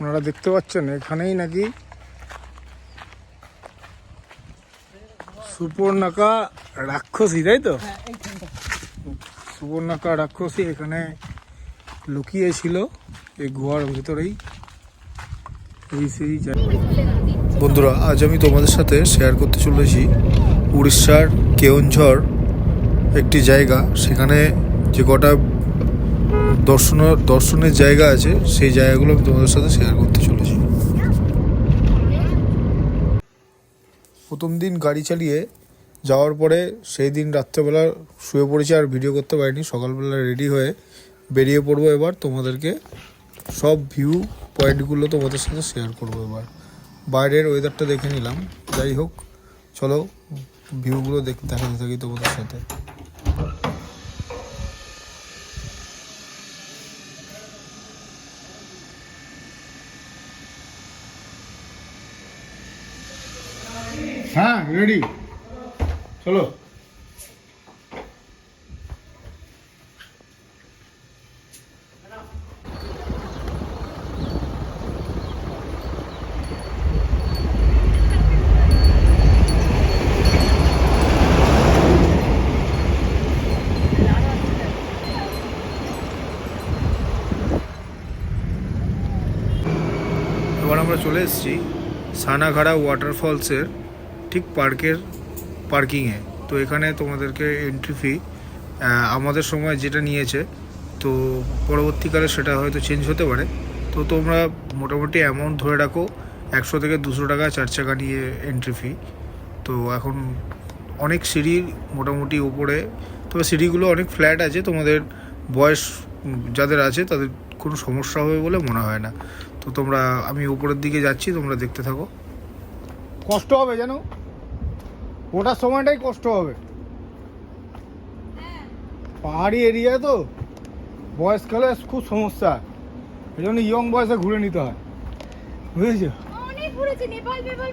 আপনারা দেখতে পাচ্ছেন এখানেই নাকি সুপর্ণাকা রাক্ষসী তাই তো? সুবর্ণাকা রাক্ষসী এখানে লুকিয়েছিল এই গুহার ভিতরেই। এই সেই বন্ধুরা আজ আমি তোমাদের সাথে শেয়ার করতে চলেছি উড়িষ্যার কেওনঝড় একটি জায়গা। সেখানে যে কটা দর্শন, দর্শনের জায়গা আছে, সেই জায়গাগুলো আমি তোমাদের সাথে শেয়ার করতে চলেছি। প্রথম দিন গাড়ি চালিয়ে যাওয়ার পরে সেই দিন রাত্রেবেলা শুয়ে পড়েছি আর ভিডিও করতে পারিনি। সকালবেলা রেডি হয়ে বেরিয়ে পড়ব এবার। তোমাদেরকে সব ভিউ পয়েন্টগুলো তোমাদের সাথে শেয়ার করব এবার। বাইরের ওয়েদারটা দেখে নিলাম। যাই হোক, চলো ভিউগুলো দেখ, দেখাতে থাকি তোমাদের সাথে। হ্যাঁ রেডি চলো। আমরা চলে এসেছি সানাঘাড়া ওয়াটারফলসের ঠিক পার্কের পার্কিংয়ে। তো এখানে তোমাদেরকে এন্ট্রি ফি আমাদের সময় যেটা নিয়েছে, তো পরবর্তীকালে সেটা হয়তো চেঞ্জ হতে পারে। তো তোমরা মোটামুটি অ্যামাউন্ট ধরে রাখো, একশো থেকে দুশো টাকা চার চাকা নিয়ে এন্ট্রি ফি তো এখন অনেক সিঁড়ি মোটামুটি ওপরে তবে সিঁড়িগুলো অনেক ফ্ল্যাট আছে, তোমাদের বয়স যাদের আছে তাদের কোনো সমস্যা হবে বলে মনে হয় না। তো তোমরা, আমি উপরের দিকে যাচ্ছি, তোমরা দেখতে থাকো। কষ্ট হবে জানো? ওটার সময়টাই কষ্ট হবে। পাহাড়ি এরিয়া তো। বয়সকালে খুব সমস্যা। এই জন্য ইয়ং বয়সে ঘুরে নিতে হয়। বুঝেছ?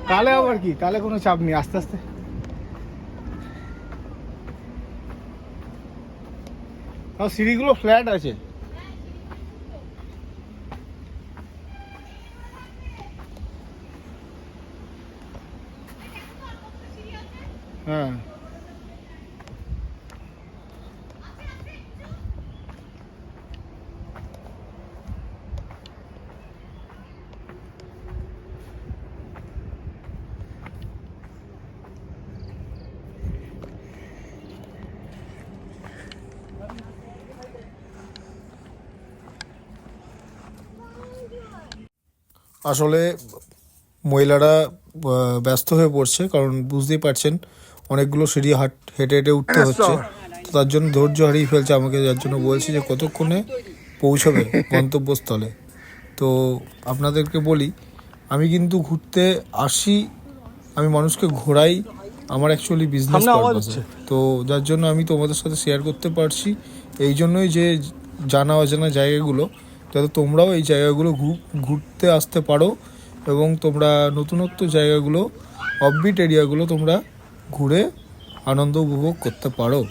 তাহলে আবার কি? তাহলে কোনো চাপ নেই আস্তে আস্তে। আর সিঁড়িগুলো ফ্ল্যাট আছে। হ্যাঁ। আসলে মহিলারা ব্যস্ত হয়ে পড়ছে কারণ বুঝতেই পারছেন অনেকগুলো সিঁড়ি হাট হেঁটে হেঁটে উঠতে হচ্ছে। তো তার জন্য ধৈর্য হারিয়ে ফেলছে আমাকে যার জন্য বলছি যে কতক্ষণে পৌঁছবে গন্তব্যস্থলে। তো আপনাদেরকে বলি আমি কিন্তু ঘুরতে আসি আমি মানুষকে ঘোরাই আমার অ্যাকচুয়ালি বিজনেস তো যার জন্য আমি তোমাদের সাথে শেয়ার করতে পারছি। এই জন্যই যে জানা অজানা জায়গাগুলো যাতে তোমরাও এই জায়গাগুলো ঘুরতে আসতে পারো এবং তোমরা নতুনত্ব জায়গাগুলো অফবিট এরিয়াগুলো তোমরা ঘুরে আনন্দ উপভোগ করতে পারো।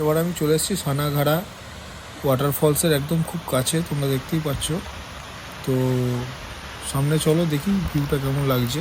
এবার আমি চলে এসেছি সানাঘাড়া ওয়াটারফলসের একদম খুব কাছে, তোমরা দেখতেই পাচ্ছ। তো সামনে চলো, দেখি ভিউটা কেমন লাগছে।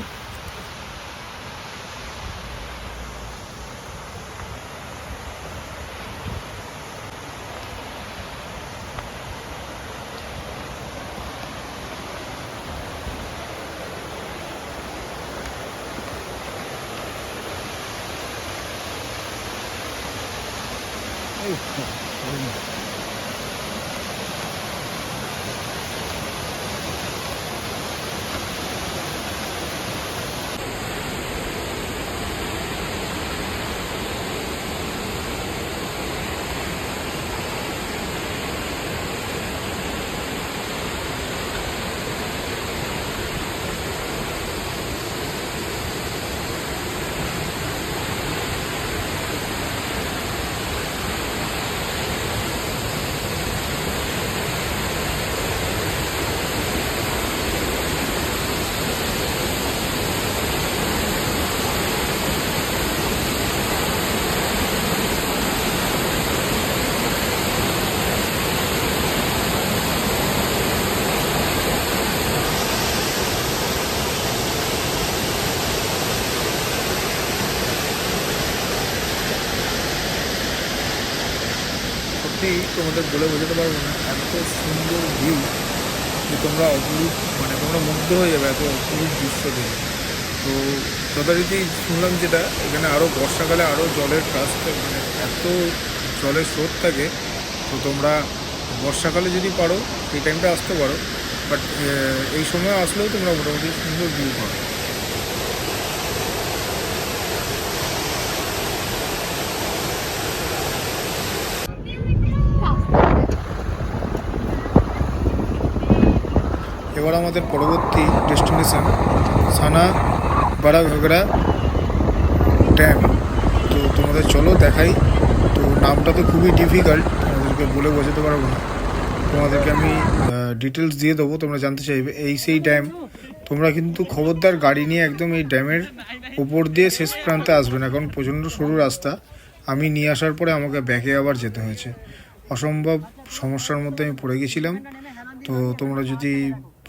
তোমাদের বলে বোঝাতে পারব না। এত সুন্দর ভিউ যে তোমরা অপরূপ মানে তোমরা মুগ্ধ হয়ে যাবে এত অপরূপ দৃশ্য দেখে। তো যথারীতি শুনলাম যেটা, এখানে আরও বর্ষাকালে আরও জলের কাজ মানে এত জলের স্রোত থাকে। তো তোমরা বর্ষাকালে যদি পারো, এই টাইমটা আসতে পারো। বাট এই সময় আসলেও তোমরা মোটামুটি সুন্দর ভিউ পাবে এবার আমাদের পরবর্তী ডেস্টিনেশন সানা বাড়া ঘাগড়া ড্যাম। তো তোমাদের চলো দেখাই। তো নামটা তো খুবই ডিফিকাল্ট তোমাদেরকে বলে বোঝাতে পারব না। তোমাদেরকে আমি ডিটেলস দিয়ে দেবো, তোমরা জানতে চাইবে। এই সেই ড্যাম তোমরা কিন্তু খবরদার গাড়ি নিয়ে একদম এই ড্যামের উপর দিয়ে শেষ প্রান্তে আসবে না, কারণ প্রচণ্ড সরু রাস্তা। আমি নিয়ে আসার পরে আমাকে ব্যাকে আবার যেতে হয়েছে। অসম্ভব সমস্যার মধ্যে আমি পড়ে গেছিলাম। তো তোমরা যদি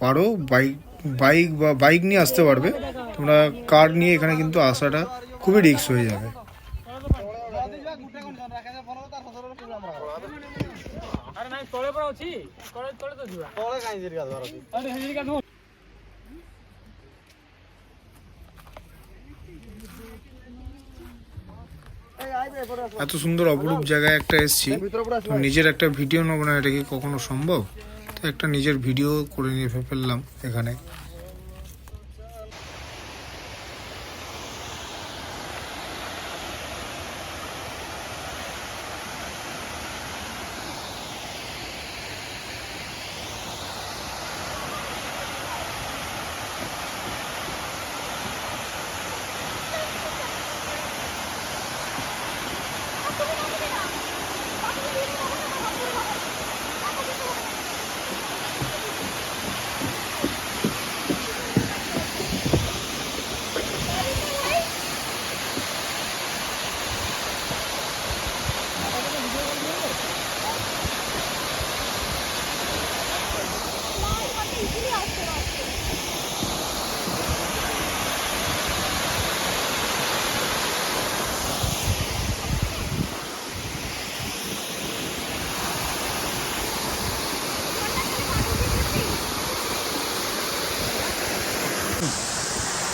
পারো বাইক বাইক বা বাইক নিয়ে আসতে পারবে। তোমরা কার নিয়ে এখানে কিন্তু আসাটা খুবই রিক্স হয়ে যাবে। এত সুন্দর অপরূপ জায়গায় একটা এসছি। নিজের একটা ভিডিও নেব না, এটা কি কখনো সম্ভব? একটা নিজের ভিডিও করে নিয়ে ফেললাম এখানে।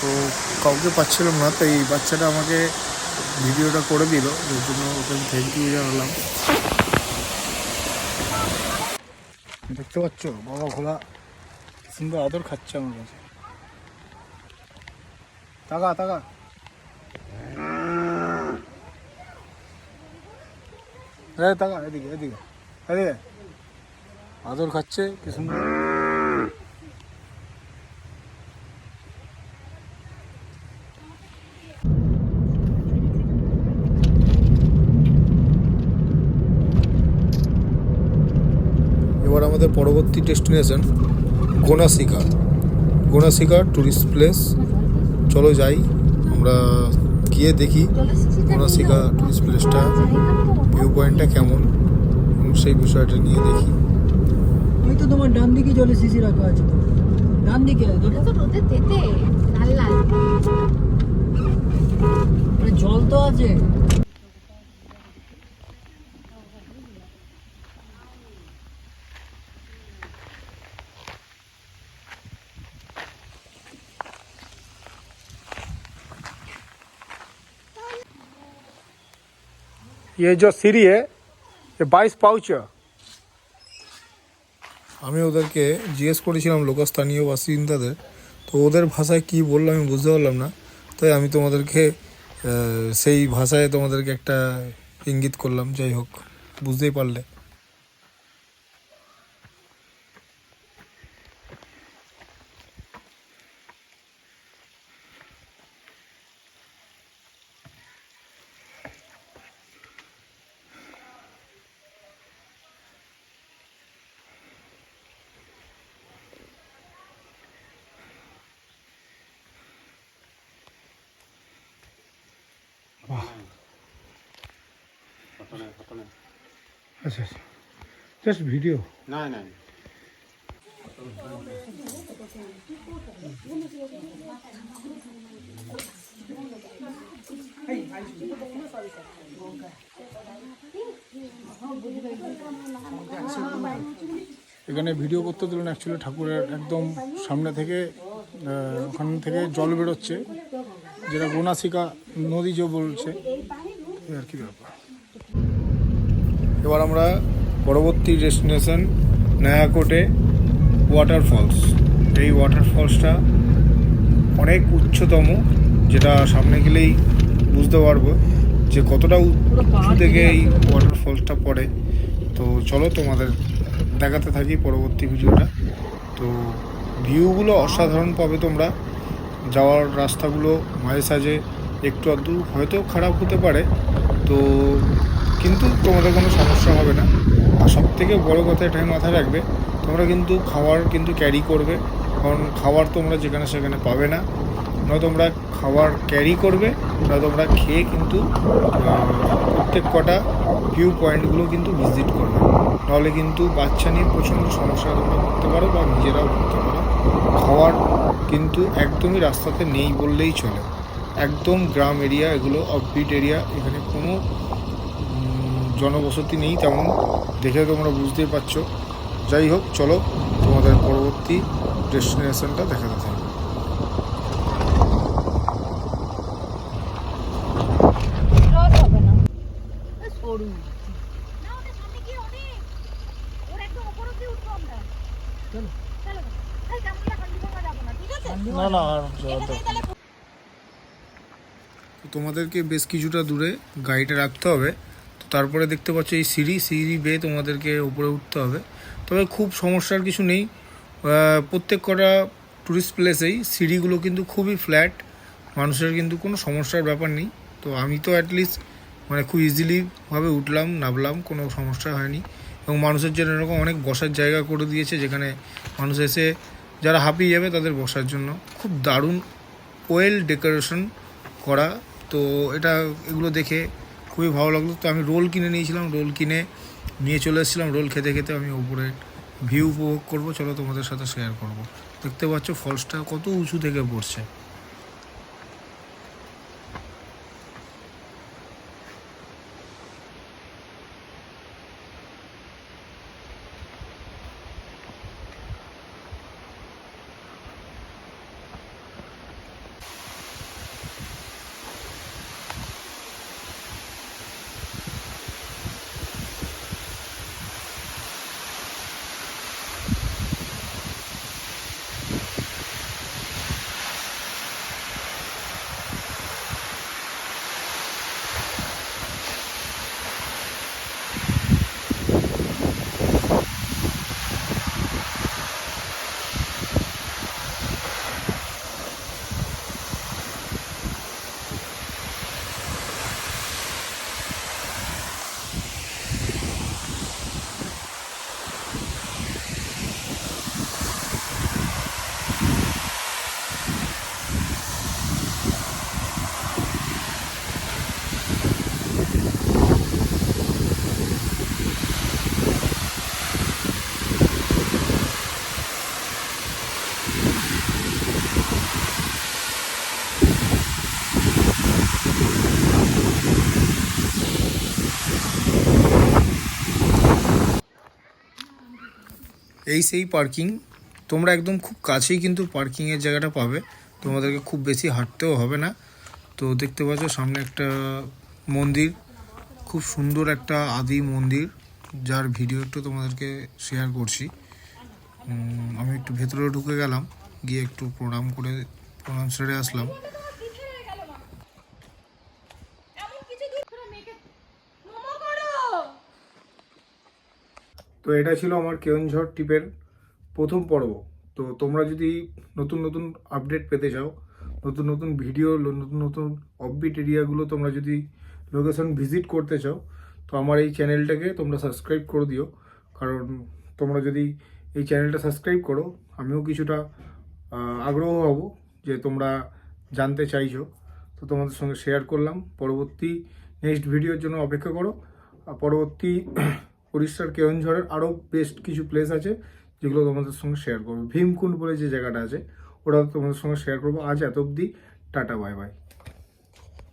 তো কাউকে পাচ্ছিলাম না, তাই বাচ্চাটা আমাকে ভিডিওটা করে দিল এর জন্য ওকে থ্যাংক ইউ জানালাম। দেখতে পাচ্ছ? বাবা ঘোলা সুন্দর আদর খাচ্ছে আমার কাছে। তাকা তাকা। তাকা, এদিকে এদিকে এদিকে। আদর খাচ্ছে, কি সুন্দর। আমাদের পরবর্তী destination Gonasika Gonasika tourist place চলো যাই আমরা গিয়ে দেখি গোনাসিকা টুরিস্ট প্লেসটা ভিউ পয়েন্টটা কেমন সেই বিষয়টা নিয়ে দেখি। ওই তো তোমার ডান দিকে জলে শিশি রাখা আছে তো। ডান দিকে রোদে তেতে লাল লাল জল তো আছে। ये जो सीढ़ी है ये बाईस पाउच আমি ওদেরকে জিজ্ঞেস করেছিলাম লোকস্থানীয় বাসিন্দাদের তো ওদের ভাষায় কি বললো আমি বুঝতে পারলাম না তাই আমি তোমাদেরকে আহ, সেই ভাষায় তোমাদেরকে একটা ইঙ্গিত করলাম যাই হোক বুঝতেই পারলে আচ্ছা আচ্ছা। জাস্ট ভিডিও নাই নাই এখানে ভিডিও করতে দিলেন অ্যাকচুয়ালি ঠাকুরের একদম সামনে থেকে ওখান থেকে জল বেরোচ্ছে যেটা গোনাসিকা নদী যে বলছে আর কি ব্যাপার। এবার আমরা পরবর্তী ডেস্টিনেশন নয়াকোটে ওয়াটারফলস এই ওয়াটারফলসটা অনেক উচ্চতম যেটা সামনে গেলেই বুঝতে পারব যে কতটা উঁচু থেকে এই ওয়াটারফলসটা পড়ে। তো চলো তোমাদের দেখাতে থাকি পরবর্তী ভিডিওটা। তো ভিউগুলো অসাধারণ পাবে তোমরা। যাওয়ার রাস্তাগুলো মাঝে সাঝে একটু আধটু হয়তো খারাপ হতে পারে। তো কিন্তু তোমাদের কোনো সমস্যা হবে না। আর সব থেকে বড়ো কথা এটাই মাথায় রাখবে, তোমরা কিন্তু খাবার কিন্তু ক্যারি করবে, কারণ খাবার তোমরা যেখানে সেখানে পাবে না। নয় তোমরা খাবার ক্যারি করবে নয় তোমরা খেয়ে কিন্তু প্রত্যেক কটা ভিউ পয়েন্টগুলো কিন্তু ভিজিট করবে। নাহলে কিন্তু বাচ্চা নিয়ে প্রচণ্ড সমস্যা তোমরা করতে পারো বা নিজেরাও করতে পারো। খাওয়ার কিন্তু একদমই রাস্তাতে নেই বললেই চলে। একদম গ্রাম এরিয়া এগুলো অফবিট এরিয়া এখানে কোনো জনবসতি নেই তেমন। দেখে তোমরা বুঝতেই পারছ। যাই হোক চলো তোমাদের পরবর্তী ডেস্টিনেশনটা দেখাতে হবে না। না তোমাদেরকে বেশ কিছুটা দূরে গাড়িটা রাখতে হবে। তারপরে দেখতে পাচ্ছ এই সিঁড়ি সিঁড়ি বেয়ে তোমাদেরকে উপরে উঠতে হবে। তবে খুব সমস্যার কিছু নেই। প্রত্যেক কটা টুরিস্ট প্লেসেই সিঁড়িগুলো কিন্তু খুবই ফ্ল্যাট মানুষের কিন্তু কোনো সমস্যার ব্যাপার নেই। তো আমি তো অ্যাটলিস্ট মানে খুব ইজিলিভাবে উঠলাম, নামলাম, কোনো সমস্যা হয়নি। এবং মানুষের জন্য এরকম অনেক বসার জায়গা করে দিয়েছে, যেখানে মানুষ এসে যারা হাঁপিয়ে যাবে তাদের বসার জন্য। খুব দারুণ ওয়েল ডেকোরেশন করা। তো এটা এগুলো দেখে খুবই ভালো লাগল। তো আমি রোল কিনে নিয়েছিলাম, রোল কিনে নিয়ে চলে এসেছিলাম। রোল খেতে খেতে আমি ওপরে ভিউ উপভোগ করব। চলো তোমাদের সাথে শেয়ার করব। দেখতে পাচ্ছ ফলসটা কত উঁচু থেকে পড়ছে। এই সেই পার্কিং তোমরা একদম খুব কাছেই কিন্তু পার্কিংয়ের জায়গাটা পাবে। তোমাদেরকে খুব বেশি হাঁটতেও হবে না। তো দেখতে পাচ্ছ সামনে একটা মন্দির, খুব সুন্দর একটা আদি মন্দির, যার ভিডিও একটু তোমাদেরকে শেয়ার করছি। আমি একটু ভেতরে ঢুকে গেলাম, গিয়ে একটু প্রণাম করে, প্রণাম সেরে আসলাম এমন কিছু দূর করে মেয়েকে মোমো করো তো এটা ছিল আমার কেওনঝড় টিপের প্রথম পর্ব। তো তোমরা যদি নতুন নতুন আপডেট পেতে চাও, নতুন নতুন ভিডিও নতুন নতুন অফবিট এরিয়াগুলো তোমরা যদি লোকেশন ভিজিট করতে চাও, তো আমার এই চ্যানেলটাকে তোমরা সাবস্ক্রাইব করে দিও। কারণ তোমরা যদি এই চ্যানেলটা সাবস্ক্রাইব করো, আমিও কিছুটা আগ্রহ হব যে তোমরা জানতে চাইছো। তো তোমাদের সঙ্গে শেয়ার করলাম। পরবর্তী নেক্সট ভিডিওর জন্য অপেক্ষা করো। পরবর্তী উড়িষ্যার কেওনঝড়ের আরও বেস্ট কিছু প্লেস আছে, যেগুলো তোমাদের সঙ্গে শেয়ার করব। ভীমকুণ্ড বলে যে জায়গাটা আছে ওটা তোমাদের সঙ্গে শেয়ার করব। আজ এত অবধি, টাটা বাই বাই